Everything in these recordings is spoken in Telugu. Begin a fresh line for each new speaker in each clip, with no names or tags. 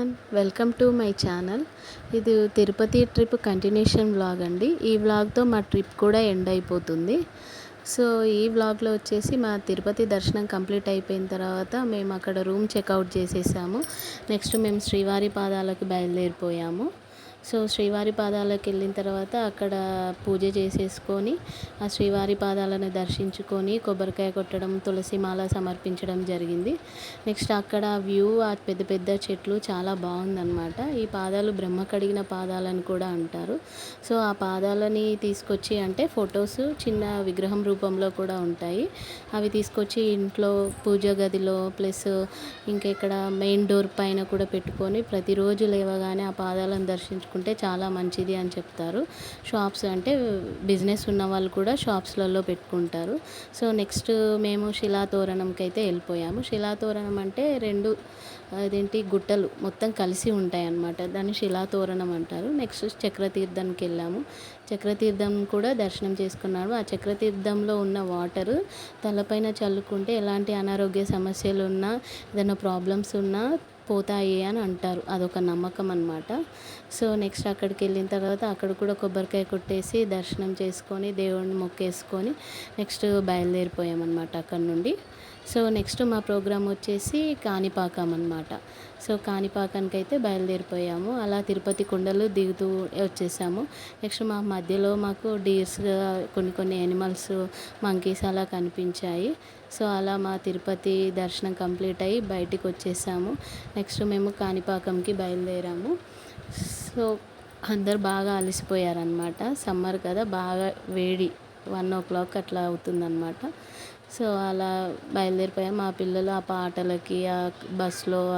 Everyone welcome to my channel ఇది తిరుపతి ట్రిప్ కంటిన్యూషన్ వ్లాగ్ అండి. ఈ వ్లాగ్తో మా ట్రిప్ కూడా ఎండ్ అయిపోతుంది. సో ఈ వ్లాగ్లో వచ్చేసి మా తిరుపతి దర్శనం కంప్లీట్ అయిపోయిన తర్వాత మేము అక్కడ రూమ్ చెక్అవుట్ చేసేసాము. నెక్స్ట్ మేము శ్రీవారి పాదాలకు బయలుదేరిపోయాము. సో శ్రీవారి పాదాలకు వెళ్ళిన తర్వాత అక్కడ పూజ చేసేసుకొని ఆ శ్రీవారి పాదాలను దర్శించుకొని కొబ్బరికాయ కొట్టడం తులసి మాల సమర్పించడం జరిగింది. నెక్స్ట్ అక్కడ వ్యూ ఆ పెద్ద పెద్ద చెట్లు చాలా బాగుందన్నమాట. ఈ పాదాలు బ్రహ్మ కడిగిన పాదాలని కూడా అంటారు. సో ఆ పాదాలని తీసుకొచ్చి అంటే ఫొటోస్ చిన్న విగ్రహం రూపంలో కూడా ఉంటాయి. అవి తీసుకొచ్చి ఇంట్లో పూజ గదిలో ప్లస్ ఇంకెక్కడ మెయిన్ డోర్ పైన కూడా పెట్టుకొని ప్రతిరోజు లేవగానే ఆ పాదాలను పెట్టుకుంటే చాలా మంచిది అని చెప్తారు. షాప్స్ అంటే బిజినెస్ ఉన్న వాళ్ళు కూడా షాప్స్లలో పెట్టుకుంటారు. సో నెక్స్ట్ మేము శిలాతోరణంకి అయితే వెళ్ళిపోయాము. శిలాతోరణం అంటే రెండు అదేంటి గుట్టలు మొత్తం కలిసి ఉంటాయి అన్నమాట. దాన్ని శిలాతోరణం అంటారు. నెక్స్ట్ చక్రతీర్థంకి వెళ్ళాము. చక్రతీర్థం కూడా దర్శనం చేసుకున్నాము ఆ చక్రతీర్థంలో ఉన్న వాటర్ తలపైన చల్లుకుంటే ఎలాంటి అనారోగ్య సమస్యలు ఉన్నా ఏదైనా ప్రాబ్లమ్స్ ఉన్నా పోతాయి అని అంటారు. అదొక నమ్మకం అనమాట సో నెక్స్ట్ అక్కడికి వెళ్ళిన తర్వాత అక్కడ కూడా కొబ్బరికాయ కొట్టేసి దర్శనం చేసుకొని దేవుడిని మొక్కేసుకొని నెక్స్ట్ బయలుదేరిపోయామన్నమాట అక్కడ నుండి. సో నెక్స్ట్ మా ప్రోగ్రామ్ వచ్చేసి కాణిపాకం అనమాట సో కాణిపాకానికి అయితే బయలుదేరిపోయాము. అలా తిరుపతి కొండలు దిగుతూ వచ్చేసాము. నెక్స్ట్ మా మధ్యలో మాకు డీర్స్ కొన్ని కొన్ని యానిమల్స్ మంకీస్ అలా కనిపించాయి. సో అలా మా తిరుపతి దర్శనం కంప్లీట్ అయ్యి బయటికి వచ్చేసాము. నెక్స్ట్ మేము కాణిపాకంకి బయలుదేరాము. సో అందరు బాగా అలసిపోయారనమాట సమ్మర్ కదా బాగా వేడి. వన్ ఓ క్లాక్ అట్లా అవుతుందన్నమాట. సో అలా బయలుదేరిపోయాం. మా పిల్లలు ఆ పాటలకి ఆ బస్సులో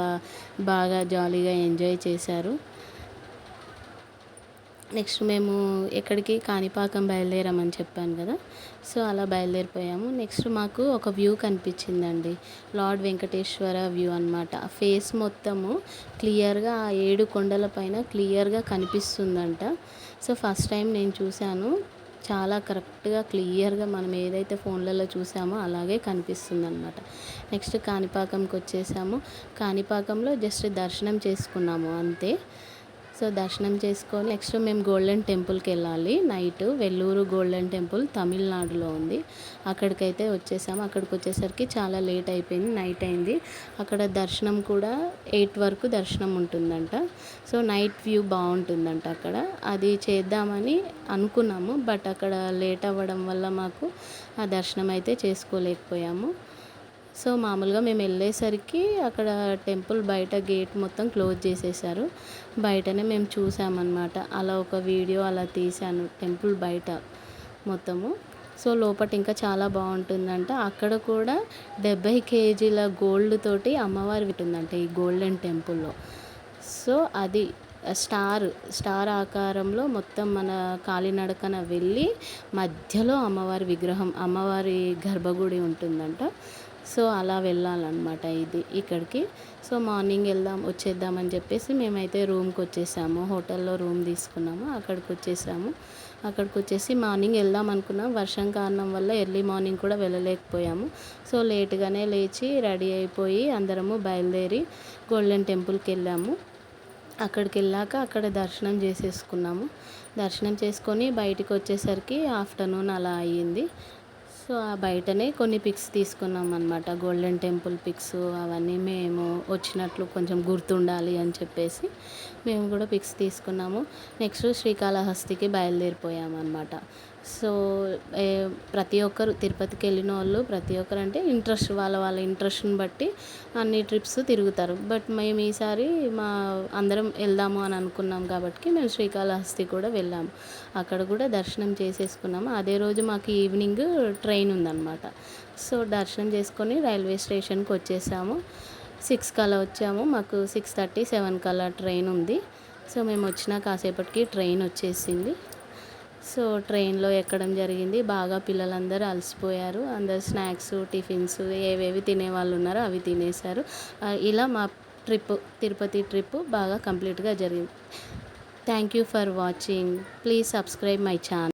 బాగా జాలీగా ఎంజాయ్ చేశారు. నెక్స్ట్ మేము ఎక్కడికి? కాణిపాకం బయలుదేరామని చెప్పాను కదా. సో అలా బయలుదేరిపోయాము. నెక్స్ట్ మాకు ఒక వ్యూ కనిపించిందండి. లార్డ్ వెంకటేశ్వర వ్యూ అనమాట ఆ ఫేస్ మొత్తము క్లియర్గా ఆ ఏడు కొండల పైన క్లియర్గా కనిపిస్తుందంట. సో ఫస్ట్ టైం నేను చూశాను. చాలా కరెక్ట్గా క్లియర్గా మనం ఏదైతే ఫోన్లలో చూసామో అలాగే కనిపిస్తుంది అనమాట నెక్స్ట్ కాణిపాకంకి వచ్చేసాము కాణిపాకంలో జస్ట్ దర్శనం చేసుకున్నాము అంతే. సో దర్శనం చేసుకొని నెక్స్ట్ మేము గోల్డెన్ టెంపుల్కి వెళ్ళాలి. నైట్ వెల్లూరు గోల్డెన్ టెంపుల్ తమిళనాడులో ఉంది. అక్కడికైతే వచ్చేసాము. అక్కడికి వచ్చేసరికి చాలా లేట్ అయిపోయింది నైట్ అయింది. అక్కడ దర్శనం కూడా ఎయిట్ వరకు దర్శనం ఉంటుందంట. సో నైట్ వ్యూ బాగుంటుందంట అక్కడ. అది చేద్దామని అనుకున్నాము బట్ అక్కడ లేట్ అవ్వడం వల్ల మాకు ఆ దర్శనం అయితే చేసుకోలేకపోయాము. సో మామూలుగా మేము వెళ్ళేసరికి అక్కడ టెంపుల్ బయట గేట్ మొత్తం క్లోజ్ చేసేసారు. బయటనే మేము చూసామన్నమాట. అలా ఒక వీడియో అలా తీశాను టెంపుల్ బయట మొత్తము. సో లోపల ఇంకా చాలా బాగుంటుందంట. అక్కడ కూడా డెబ్బై కేజీల గోల్డ్ తోటి అమ్మవారి ఉంటుందంట ఈ గోల్డెన్ టెంపుల్లో. సో అది స్టార్ స్టార్ ఆకారంలో మొత్తం మన కాలినడకన వెళ్ళి మధ్యలో అమ్మవారి విగ్రహం అమ్మవారి గర్భగుడి ఉంటుందంట. సో అలా వెళ్ళాలన్నమాట ఇది ఇక్కడికి. సో మార్నింగ్ వెళ్దాం వచ్చేద్దామని చెప్పేసి మేమైతే రూమ్కి వచ్చేసాము. హోటల్లో రూమ్ తీసుకున్నాము అక్కడికి వచ్చేసాము. అక్కడికి వచ్చేసి మార్నింగ్ వెళ్దాం అనుకున్నాం. వర్షం కారణం వల్ల ఎర్లీ మార్నింగ్ కూడా వెళ్ళలేకపోయాము. సో లేట్గానే లేచి రెడీ అయిపోయి అందరము బయలుదేరి గోల్డెన్ టెంపుల్కి వెళ్ళాము. అక్కడికి వెళ్ళాక అక్కడ దర్శనం చేసేసుకున్నాము. దర్శనం చేసుకొని బయటికి వచ్చేసరికి ఆఫ్టర్నూన్ అలా అయ్యింది. సో ఆ బయటనే కొన్ని పిక్స్ తీసుకున్నాం అనమాట గోల్డెన్ టెంపుల్ పిక్స్ అవన్నీ మేము వచ్చినట్లు కొంచెం గుర్తుండాలి అని చెప్పేసి మేము కూడా పిక్స్ తీసుకున్నాము. నెక్స్ట్ శ్రీకాళహస్తికి బయలుదేరిపోయాము అనమాట సో ప్రతి ఒక్కరు తిరుపతికి వెళ్ళిన వాళ్ళు ప్రతి ఒక్కరు అంటే ఇంట్రెస్ట్ వాళ్ళ వాళ్ళ ఇంట్రెస్ట్ని బట్టి అన్ని ట్రిప్స్ తిరుగుతారు. బట్ మేము ఈసారి మా అందరం వెళ్దాము అని అనుకున్నాం కాబట్టి మేము శ్రీకాళహస్తి కూడా వెళ్ళాము అక్కడ కూడా దర్శనం చేసేసుకున్నాము. అదే రోజు మాకు ఈవినింగ్ ట్రైన్ ఉందన్నమాట. సో దర్శనం చేసుకొని రైల్వే స్టేషన్కి వచ్చేసాము. సిక్స్ కల్లా వచ్చాము. మాకు సిక్స్ థర్టీ సెవెన్ కల్లా ట్రైన్ ఉంది. సో మేము వచ్చిన కాసేపటికి ట్రైన్ వచ్చేసింది. సో ట్రైన్లో ఎక్కడం జరిగింది. బాగా పిల్లలందరూ అలసిపోయారు. అందరు స్నాక్స్ టిఫిన్స్ ఏవేవి తినేవాళ్ళు ఉన్నారో అవి తినేశారు. ఇలా మా ట్రిప్ తిరుపతి ట్రిప్ బాగా కంప్లీట్గా జరిగింది. Thank you for watching please subscribe my channel